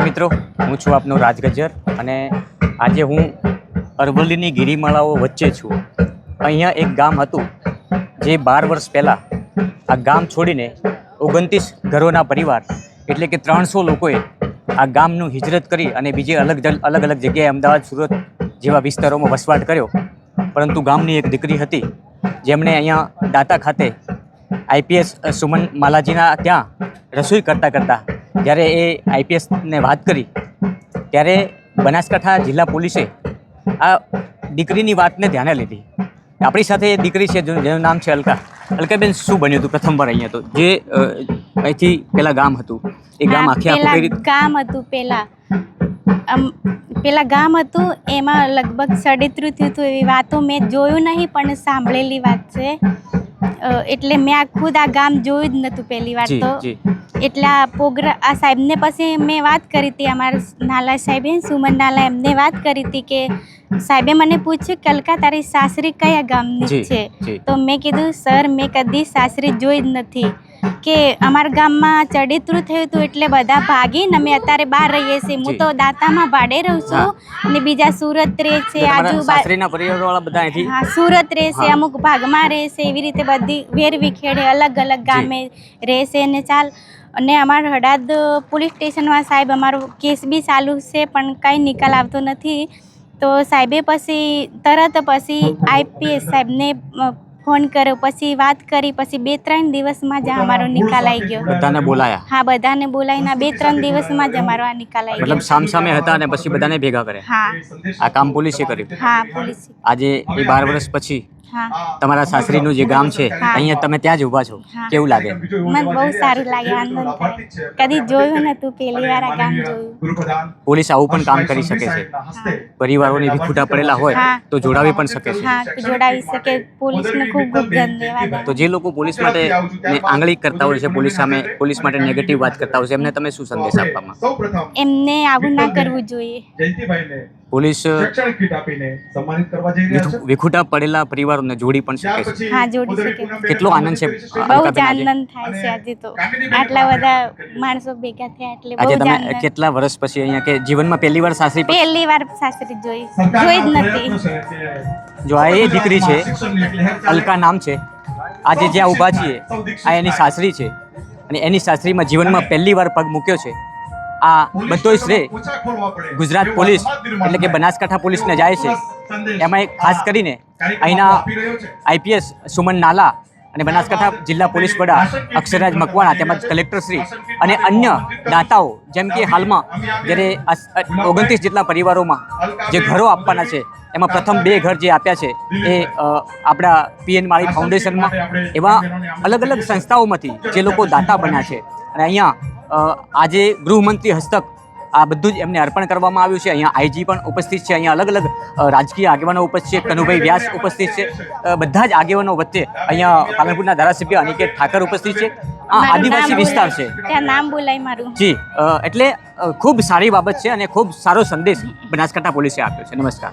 મિત્રો, હું છું આપનો રાજ ગજ્જર અને આજે હું અરવલ્લીની ગિરિમાળાઓ વચ્ચે છું. અહીંયા એક ગામ હતું જે બાર વર્ષ પહેલાં આ ગામ છોડીને ઓગણત્રીસ ઘરોના પરિવાર એટલે કે ત્રણસો લોકોએ આ ગામનું હિજરત કરી અને બીજે અલગ અલગ અલગ જગ્યાએ અમદાવાદ, સુરત જેવા વિસ્તારોમાં વસવાટ કર્યો. પરંતુ ગામની એક દીકરી હતી જેમણે અહીંયા દાતા ખાતે આઈપીએસ સુમન માલાજીના ત્યાં રસોઈ કરતાં કરતાં જ્યારે એ આઈપીએસને વાત કરી ત્યારે બનાસકાંઠા જિલ્લા પોલીસે આ દીકરીની વાતને ધ્યાને લીધી. આપણી સાથે એ દીકરી છે જેનું નામ છે અલકા. અલકાબેન શું બન્યું હતું પ્રથમવાર અહીંયા તો? જે અહીંથી પેલા ગામ હતું. એ ગામ આખી ગામ હતું પેલા. આમ પેલા ગામ હતું એમાં લગભગ સડેતરું થયું હતું એવી વાતો મેં જોયું નહીં પણ સાંભળેલી વાત છે. એટલે મેં આ ખુદ આ ગામ જોયું જ નહોતું પહેલી વાર તો. એટલે પ્રોગ્રા આ સાહેબને પછી મેં વાત કરી હતી અમારા નાલા સાહેબે સુમન નાલા એમને વાત કરી હતી કે સાહેબે મને પૂછ્યું કલકા તારી સાસરી કયા ગામની છે? તો મેં કીધું સર મેં કદી સાસરી જોઈ જ નથી. કે અમારા ગામમાં ચડિતરું થયું હતું એટલે બધા ભાગીને અમે અત્યારે બહાર રહીએ છીએ. હું તો દાતામાં ભાડે રહું છું અને બીજા સુરત રહે છે આજુબાજુ હા સુરત રહેશે. અમુક ભાગમાં રહેશે એવી રીતે બધી વેર વિખેડે અલગ અલગ ગામે રહેશે ને ચાલ અને અમારા હડાદ પોલીસ સ્ટેશનમાં સાહેબ અમારો કેસ બી ચાલુ છે પણ કાંઈ નિકાલ આવતો નથી. તો સાહેબે પછી તરત પછી આઈપીએસ સાહેબને ફોન કર્યો પછી વાત કરી પછી બે ત્રણ દિવસમાં જ અમારો નિકાલ આવી ગયો. બધાને બોલાયા? હા બધાને બોલાવીને બે ત્રણ દિવસમાં જ અમારો આ નિકાલ આવી મતલબ ગયો. સામ સામે હતા અને પછી બધાને ભેગા કર્યા? હા. આ કામ પોલીસે કર્યું? હા પોલીસ. આજે એ બાર વર્ષ પછી તમારા સાસરીનું જે ગામ છે અહીંયા તમે ત્યાં જ ઊભા છો. કેવું લાગે મને બહુ સારું લાગે આનંદ. કદી જોયું નતું પહેલી વાર આ ગામ જોયું. પોલીસ આવું પણ કામ કરી શકે છે. પરિવારોને ખૂટા પડેલા હોય તો જોડાવી પણ શકે છે. હા જોડાવી શકે. પોલીસને ખૂબ ખૂબ ધન્યવાદ. તો જે લોકો પોલીસ માટે આંગળી કરતા હોય છે પોલીસ સામે પોલીસ માટે નેગેટિવ વાત કરતા હોય છે એમને તમે શું સંદેશ આપવામાં? એમને આવું ના કરવું જોઈએ. જયંતિભાઈને પોલીસ શૈક્ષણિક કીટ આપીને સન્માનિત કરવા જઈ રહ્યા છે? વિખુ- વિખૂટા પડેલા પરિવારોને જોડી પણ શકે છે. હા, જોડી શકે. કેટલો આનંદ છે, બહુ જ આનંદ થાય છે આજે તો. આટલા બધા માણસો ભેગા થયા એટલે આજે બહુ જ તમે કેટલા વર્ષ પછી અહીંયા કે જીવનમાં પહેલી વાર સાસરી પહેલી વાર સાસરી જોઈ. જોઈ જ નથી. જો આ એ દીકરી છે. અલકા નામ છે. આજે જ્યાં ઊભા છીએ આ એની સાસરી છે. અને એની સાસરીમાં જીવનમાં પહેલી વાર પગ મૂક્યો છે. આ બધો પડે. ગુજરાત પોલીસ, એટલે કે બનાસકાંઠા પોલીસને જાય છે એમાં એક ખાસ કરીને અહીંના. આઈપીએસ સુમન નાલા અને બનાસકાંઠા જિલ્લા પોલીસ વડા અક્ષરરાજ મકવાણા તેમજ કલેક્ટરશ્રી અને અન્ય દાતાઓ, જેમ કે હાલમાં જ્યારે ઓગણત્રીસ જેટલા પરિવારોમાં જે ઘરો આપવાના છે, એમાં પ્રથમ બે ઘર જે આપ્યા છે, એ આપણા પીએન માળી ફાઉન્ડેશનમાં એવા અલગ અલગ સંસ્થાઓમાંથી જે લોકો દાતા બન્યા છે અને અહીંયા આજે ગૃહમંત્રી હસ્તક આ બધું જ એમને અર્પણ કરવામાં આવ્યું છે. અહીંયા આઈજી પણ ઉપસ્થિત છે. અહીંયા અલગ અલગ રાજકીય આગેવાનો ઉપસ્થિત છે. કનુભાઈ વ્યાસ ઉપસ્થિત છે. બધા જ આગેવાનો વચ્ચે અહીંયા પાલનપુરના ધારાસભ્ય અનિકેત ઠાકર ઉપસ્થિત છે. આ આદિવાસી વિસ્તાર છે. ત્યાં નામ બોલાય મારું. જી એટલે ખૂબ સારી બાબત છે અને ખૂબ સારો સંદેશ બનાસકાંઠા પોલીસે આપ્યો છે. નમસ્કાર.